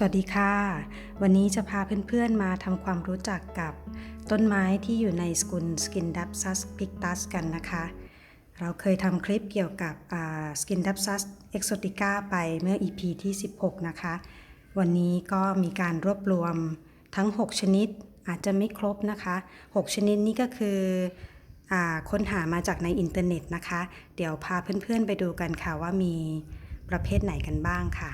สวัสดีค่ะ วันนี้จะพาเพื่อนๆมาทำความรู้จักกับต้นไม้ที่อยู่ในสกุล s k i n d a p s u s pictus กันนะคะ เราเคยทำคลิปเกี่ยวกับ s k i n d a p s u s exotica ไปเมื่อ EP ที่ 16 นะคะ วันนี้ก็มีการรวบรวมทั้ง 6 ชนิดอาจจะไม่ครบนะคะ 6 ชนิดนี้ก็คืออค้นหามาจากในอินเทอร์เน็ตนะคะ เดี๋ยวพาเพื่อนๆไปดูกันค่ะว่ามีประเภทไหนกันบ้างค่ะ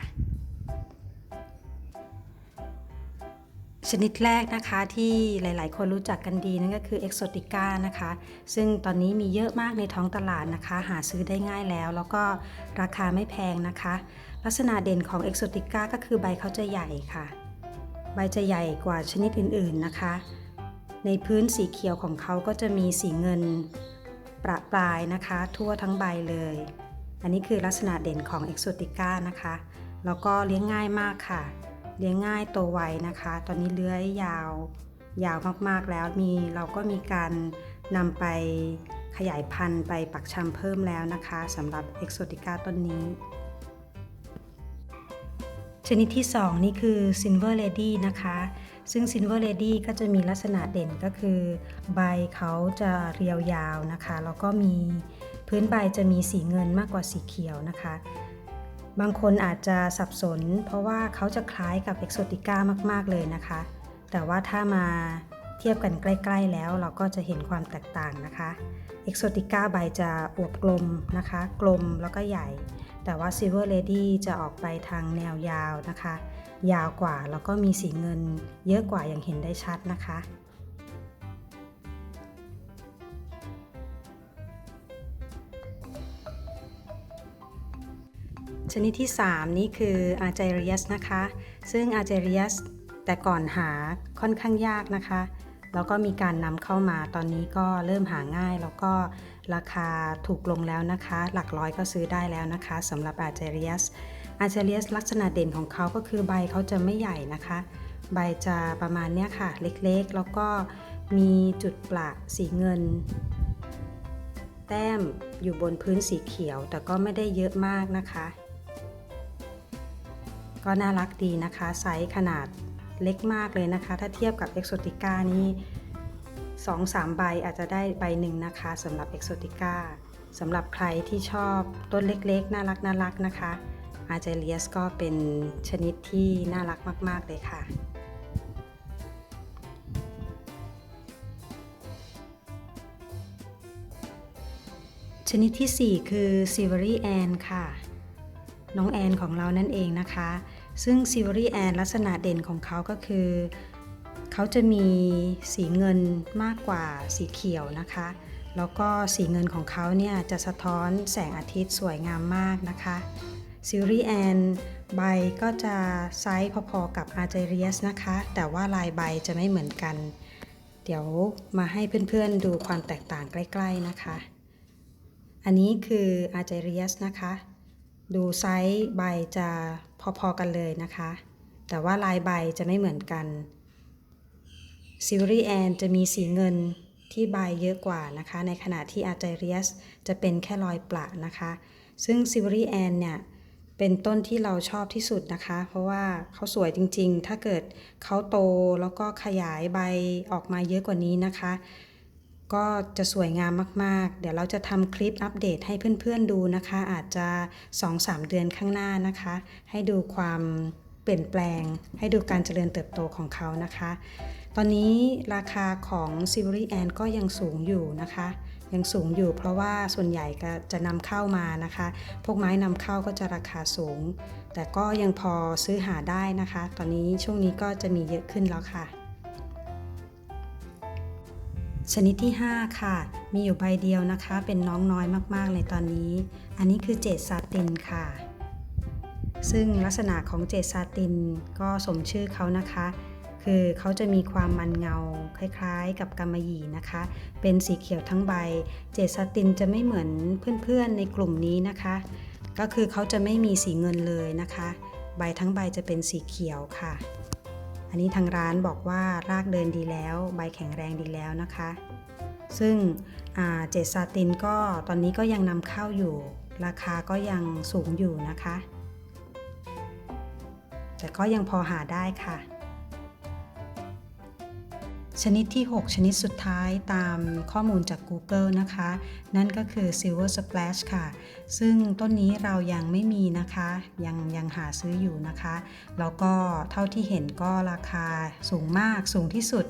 ชนิดแรกนะคะที่หลาย ๆ คนรู้จักกันดีนั่นก็คือ Exotica นะคะ ซึ่งตอนนี้มีเยอะมากในท้องตลาดนะคะ หาซื้อได้ง่ายแล้ว แล้วก็ราคาไม่แพงนะคะ ลักษณะเด่นของ Exotica ก็คือใบเขาจะใหญ่ค่ะ ใบจะใหญ่กว่าชนิดอื่น ๆ นะคะ ในพื้นสีเขียวของเขาก็จะมีสีเงินประปรายนะคะ ทั่วทั้งใบเลย อันนี้คือลักษณะเด่นของ Exotica นะคะ แล้วก็เลี้ยงง่ายมากค่ะ เลี้ยงง่ายโตไวนะคะ ตอนนี้เลื้อยยาวยาวมากๆแล้วมีเราก็มีการนำไปขยายพันธุ์ไปปักชำเพิ่มแล้วนะคะสำหรับ Exotica ต้นนี้ ชนิดที่ 2 นี่คือ Silver Lady นะคะ ซึ่ง Silver Lady ก็จะมีลักษณะเด่นก็คือ ใบเขาจะเรียวยาวนะคะ แล้วก็มีพื้นใบจะมีสีเงินมากกว่าสีเขียวนะคะ บางคนอาจจะสับสน เพราะว่าเขาจะคล้ายกับ Exotica มาก ๆ เลยนะคะ แต่ว่าถ้ามาเทียบกันใกล้ ๆ แล้วเราก็จะเห็นความแตกต่างนะคะ Exotica ใบจะอวบกลมนะคะ กลมแล้วก็ใหญ่ แต่ว่า Silver Lady จะออกไปทางแนวยาวนะคะ ยาวกว่าแล้วก็มีสีเงินเยอะกว่าอย่างเห็นได้ชัดนะคะ ชนิดที่ 3 นี่คือ a r g e r i u s นะคะ ซึ่ง a r g e r i u s แต่ก่อนหาค่อนข้างยากนะคะ แล้วก็มีการนำเข้ามาตอนนี้ก็เริ่มหาง่าย แล้วก็ราคาถูกลงแล้วนะคะ หลักร้อยก็ซื้อได้แล้วนะคะสำหรับ a r g e r i u s a r g e r i u s ลักษณะเด่นของเขาก็คือใบเขาจะไม่ใหญ่นะคะ ใบจะประมาณเนี้ยค่ะ เล็กๆ แล้วก็มีจุดประสีเงินแต้มอยู่บนพื้นสีเขียวแต่ก็ไม่ได้เยอะมากนะคะ ก็น่ารักดีนะคะ ไซส์ขนาดเล็กมากเลยนะคะ ถ้าเทียบกับ Exotica นี่2-3 ใบอาจจะได้ใบหนึ่งนะคะสำหรับ Exotica สำหรับใครที่ชอบต้นเล็กๆ น่ารักน่ารักนะคะ a r g e l i u s ก็เป็นชนิดที่น่ารักมาก ๆ เลยค่ะ ชนิดที่ 4 คือ s i v e r y Ann ค่ะ น้องแอนของเรานั่นเองนะคะ ซึ่ง s i v e r y Ann ลักษณะเด่นของเขาก็คือ เขาจะมีสีเงินมากกว่าสีเขียวนะคะ แล้วก็สีเงินของเขาเนี่ยจะสะท้อนแสงอาทิตย์สวยงามมากนะคะ s i v e r y Ann ใบก็จะไซส์พอๆกับ a r g e r i u s นะคะ แต่ว่าลายใบจะไม่เหมือนกัน เดี๋ยวมาให้เพื่อนๆดูความแตกต่างใกล้ ๆนะคะ อันนี้คือ a r g e r i u s นะคะ ดูไซส์ใบจะ พอๆกันเลยนะคะ แต่ว่าลายใบจะไม่เหมือนกัน s i v e r y Ann จะมีสีเงินที่ใบเยอะกว่านะคะ ในขณะที่ a r g e r i u s จะเป็นแค่รอยประนะคะ ซึ่ง s i v e r y Ann เนี่ยเป็นต้นที่เราชอบที่สุดนะคะ เพราะว่าเขาสวยจริงๆ ถ้าเกิดเขาโตแล้วก็ขยายใบออกมาเยอะกว่านี้นะคะ ก็จะสวยงามมาก ๆ เดี๋ยวเราจะทำคลิปอัปเดตให้เพื่อน ๆ ดูนะคะ อาจจะ 2-3 เดือนข้างหน้านะคะ ให้ดูความเปลี่ยนแปลง ให้ดูการเจริญเติบโตของเขานะคะ ตอนนี้ราคาของ s i v e r y a n ก็ยังสูงอยู่นะคะ ยังสูงอยู่เพราะว่าส่วนใหญ่ก็จะนำเข้ามานะคะ พวกไม้นำเข้าก็จะราคาสูง แต่ก็ยังพอซื้อหาได้นะคะ ตอนนี้ช่วงนี้ก็จะมีเยอะขึ้นแล้วค่ะ ชนิดที่ 5 ค่ะ มีอยู่ใบเดียวนะคะ เป็นน้องน้อยมากๆเลยตอนนี้ อันนี้คือเจดซาตินค่ะ ซึ่งลักษณะของเจดซาตินก็สมชื่อเขานะคะ คือเขาจะมีความมันเงา คล้ายๆ กับกำมะหยี่นะคะ เป็นสีเขียวทั้งใบ เจดซาตินจะไม่เหมือนเพื่อนๆในกลุ่มนี้นะคะ ก็คือเขาจะไม่มีสีเงินเลยนะคะ ใบทั้งใบจะเป็นสีเขียวค่ะ อันนี้ทางร้านบอกว่ารากเดินดีแล้ว ใบแข็งแรงดีแล้วนะคะ ซึ่งเจดซาตินก็ตอนนี้ก็ยังนำเข้าอยู่ ราคาก็ยังสูงอยู่นะคะ แต่ก็ยังพอหาได้ค่ะ ชนิดที่ 6 ชนิดสุดท้ายตามข้อมูลจาก Google นะคะ นั่นก็คือ Silver Splash ค่ะ ซึ่งต้นนี้เรายังไม่มีนะคะ ยังยังหาซื้ออยู่นะคะ แล้วก็เท่าที่เห็นก็ราคาสูงมากสูงที่สุด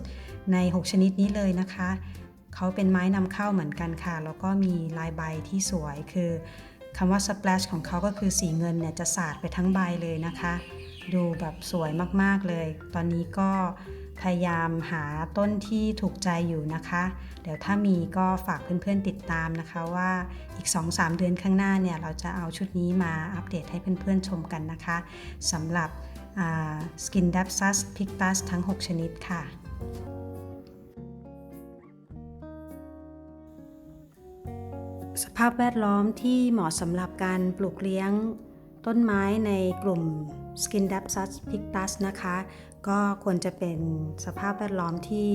ใน 6 ชนิดนี้เลยนะคะ เขาเป็นไม้นำเข้าเหมือนกันค่ะ แล้วก็มีลายใบที่สวยคือคำว่า splash ของเขาก็คือสีเงินเนี่ยจะสาดไปทั้งใบเลยนะคะ ดูแบบสวยมากๆเลย ตอนนี้ก็ พยายามหาต้นที่ถูกใจอยู่นะคะ เดี๋ยวถ้ามีก็ฝากเพื่อนๆติดตามนะคะว่าอีก 2-3 เดือนข้างหน้าเนี่ย เราจะเอาชุดนี้มาอัปเดตให้เพื่อนๆชมกันนะคะสำหรับ Skin d a p s u s Pictus ทั้ง 6 ชนิดค่ะสภาพแวดล้อมที่เหมาะสำหรับการปลูกเลี้ยงต้นไม้ในกลุ่ม Skin d a p s u s Pictus นะคะ ก็ควรจะเป็นสภาพแวดล้อมที่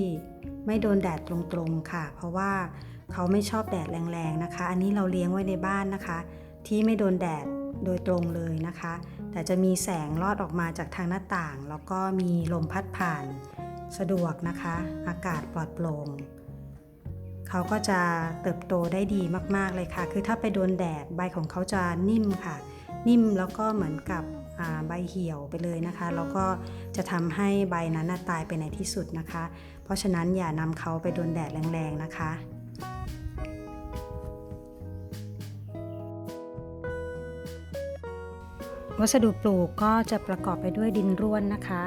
ไม่โดนแดดตรงๆค่ะ เพราะว่าเขาไม่ชอบแดดแรงๆนะคะ อันนี้เราเลี้ยงไว้ในบ้านนะคะ ที่ไม่โดนแดดโดยตรงเลยนะคะ แต่จะมีแสงลอดออกมาจากทางหน้าต่าง แล้วก็มีลมพัดผ่านสะดวกนะคะ อากาศปลอดโปร่งเขาก็จะเติบโตได้ดีมากๆเลยค่ะ คือถ้าไปโดนแดดใบของเขาจะนิ่มค่ะ นิ่มแล้วก็เหมือนกับ ใบเหี่ยวไปเลยนะคะ แล้วก็จะทำให้ใบนั้นตายไปในที่สุดนะคะ เพราะฉะนั้นอย่านำเขาไปโดนแดดแรงๆนะคะวัสดุปลูกก็จะประกอบไปด้วยดินร่วนนะคะ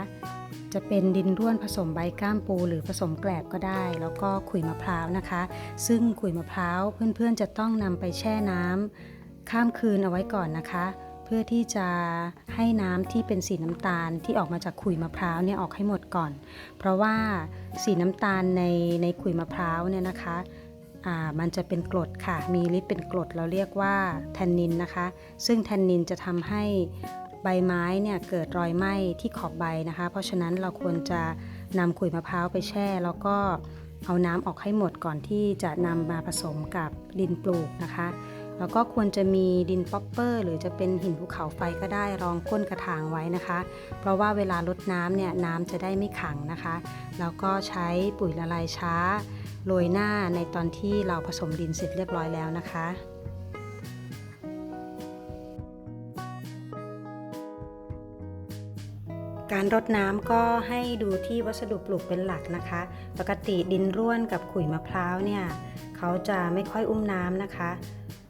จะเป็นดินร่วนผสมใบก้ามปูหรือผสมแกลบก็ได้ แล้วก็ขุยมะพร้าวนะคะ ซึ่งขุยมะพร้าวเพื่อนๆจะต้องนำไปแช่น้ำข้ามคืนเอาไว้ก่อนนะคะ พื่อที่จะให้น้ำที่เป็นสีน้ำตาลที่ออกมาจากขุยมะพร้าวเนี่ยออกให้หมดก่อน เพราะว่าสีน้ำตาลในในขุยมะพร้าวเนี่ยนะคะมันจะเป็นกรดค่ะ มีฤทธิ์เป็นกรดเราเรียกว่าแทนนินนะคะ ซึ่งแทนนินจะทำให้ใบไม้เนี่ยเกิดรอยไหม้ที่ขอบใบนะคะ เพราะฉะนั้นเราควรจะนำขุยมะพร้าวไปแช่ แล้วก็เอาน้ำออกให้หมดก่อนที่จะนำมาผสมกับดินปลูกนะคะ แล้วก็ควรจะมีดินป๊อปเปอร์ หรือจะเป็นหินภูเขาไฟก็ได้รองก้นกระถางไว้นะคะ เพราะว่าเวลาลดน้ำเนี่ยน้ำจะได้ไม่ขังนะคะ แล้วก็ใช้ปุ๋ยละลายช้าโรยหน้าในตอนที่เราผสมดินเสร็จเรียบร้อยแล้วนะคะการรดน้ำก็ให้ดูที่วัสดุปลูกเป็นหลักนะคะ ปกติดินร่วนกับขุยมะพร้าวเนี่ย เขาจะไม่ค่อยอุ้มน้ำนะคะ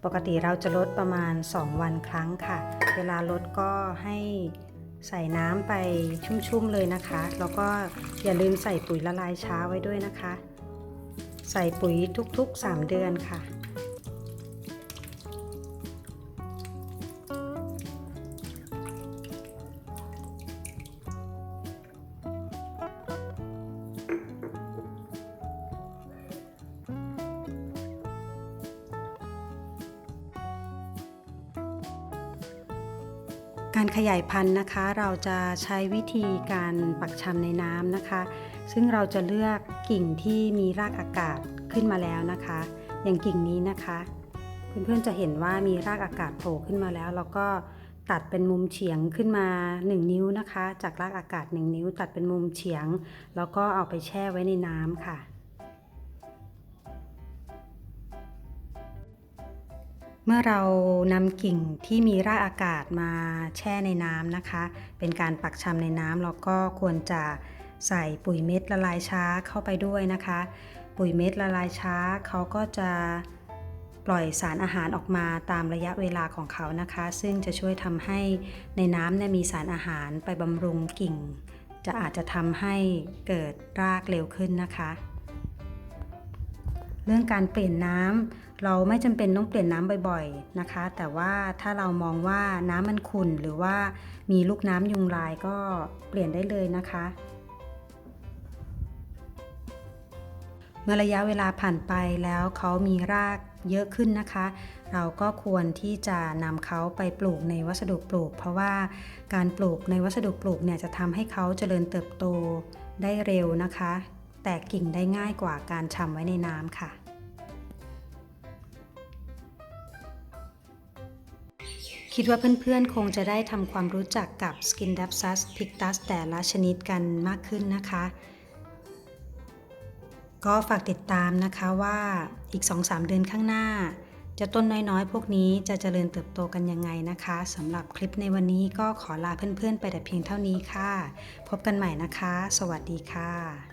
ปกติเราจะลดประมาณ 2 วันครั้งค่ะ เวลาลดก็ให้ใส่น้ำไปชุ่มๆเลยนะคะ แล้วก็อย่าลืมใส่ปุ๋ยละลายช้าไว้ด้วยนะคะ ใส่ปุ๋ยทุกๆ 3 เดือนค่ะ การขยายพันธุ์นะคะ เราจะใช้วิธีการปักชำในน้ำนะคะ ซึ่งเราจะเลือกกิ่งที่มีรากอากาศขึ้นมาแล้วนะคะ อย่างกิ่งนี้นะคะ เพื่อนๆจะเห็นว่ามีรากอากาศโผล่ขึ้นมาแล้ว แล้วก็ตัดเป็นมุมเฉียงขึ้นมา 1 นิ้วนะคะ จากรากอากาศ 1 นิ้ว ตัดเป็นมุมเฉียง แล้วก็เอาไปแช่ไว้ในน้ำค่ะ เมื่อเรานำกิ่งที่มีรากอากาศมาแช่ในน้ำนะคะ เป็นการปักชำในน้ำเราก็ควรจะใส่ปุ๋ยเม็ดละลายช้าเข้าไปด้วยนะคะ ปุ๋ยเม็ดละลายช้าเขาก็จะปล่อยสารอาหารออกมาตามระยะเวลาของเขานะคะ ซึ่งจะช่วยทำให้ในน้ำเนี่ยมีสารอาหารไปบำรุงกิ่ง จะอาจจะทำให้เกิดรากเร็วขึ้นนะคะ เรื่องการเปลี่ยนน้ำเราไม่จำเป็นต้องเปลี่ยนน้ำบ่อยๆนะคะ แต่ว่าถ้าเรามองว่าน้ำมันขุ่นหรือว่ามีลูกน้ำยุงลายก็เปลี่ยนได้เลยนะคะ เมื่อระยะเวลาผ่านไปแล้วเขามีรากเยอะขึ้นนะคะ เราก็ควรที่จะนำเขาไปปลูกในวัสดุปลูก เพราะว่าการปลูกในวัสดุปลูกเนี่ยจะทำให้เขาเจริญเติบโตได้เร็วนะคะ แตกกิ่งได้ง่ายกว่าการชำไว้ในน้ำค่ะ คิดว่าเพื่อนๆ คงจะได้ทำความรู้จักกับ Skin d a p s u s Pictus แต่ละชนิดกันมากขึ้นนะคะ ก็ฝากติดตามนะคะว่าอีก 2-3 เดือนข้างหน้า จะต้นน้อยๆ พวกนี้จะเจริญเติบโตกันยังไงนะคะสำหรับคลิปในวันนี้ก็ขอลาเพื่อนๆ ไปแต่เพียงเท่านี้ค่ะ พบกันใหม่นะคะ สวัสดีค่ะ